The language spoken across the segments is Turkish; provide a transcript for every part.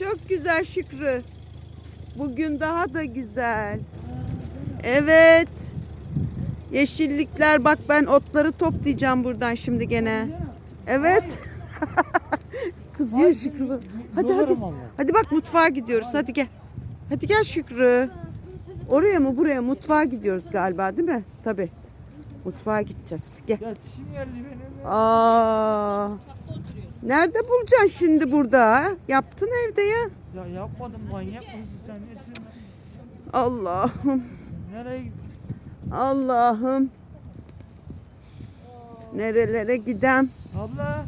Çok güzel Şükrü. Bugün daha da güzel. Evet. Yeşillikler bak ben otları toplayacağım buradan şimdi gene. Evet. Kızıyor Şükrü. Hadi hadi. Hadi bak mutfağa gidiyoruz. Hadi gel. Hadi gel Şükrü. Oraya mı buraya mutfağa gidiyoruz galiba değil mi? Tabii. Mutfağa gideceğiz. Gel. Ya çişim geldi benim. Aa. Nerede bulacaksın şimdi burada? Yaptın evde ya. Ya yapmadım manyak mısın sen nesin? Allah'ım. Nereye gittin? Allah'ım. Nerelere gidem? Abla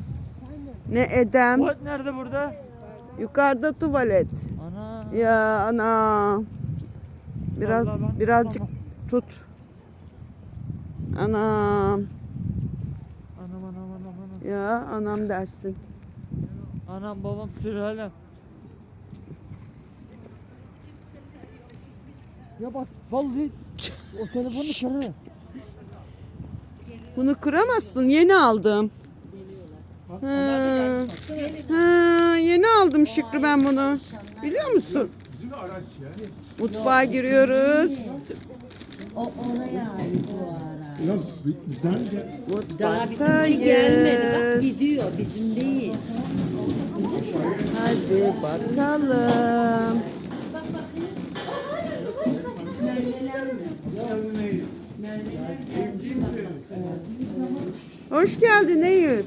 Ne edem? tuvalet nerede burada? Yukarıda tuvalet. Ana. Ya ana. Biraz ben birazcık tutamam. tut. Anam. Ya anam dersin. Anam babam sülalem. Ya bak vallahi o telefonu kırı. Bunu kıramazsın. Yeni aldım. Ha. Ha, yeni aldım Şükrü ben bunu. Biliyor musun? Bizim araç yani. Mutfağa giriyoruz. O oraya ait bu ara. Ya bi- bizden de Daha bizimki gelmedi. Bak gidiyor bizim değil. Hadi bakalım. Hoş geldin Eyüp.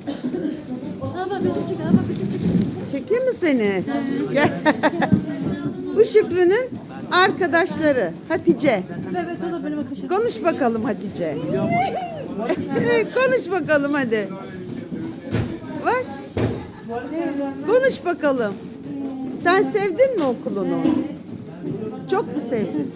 Çekeyim mi seni? Gel. Bu Şükrü'nün arkadaşları Hatice. Evet o da benim arkadaşım. Konuş bakalım Hatice. Konuş bakalım hadi. Bak. Konuş bakalım. Sen sevdin mi okulunu? Çok mu sevdin?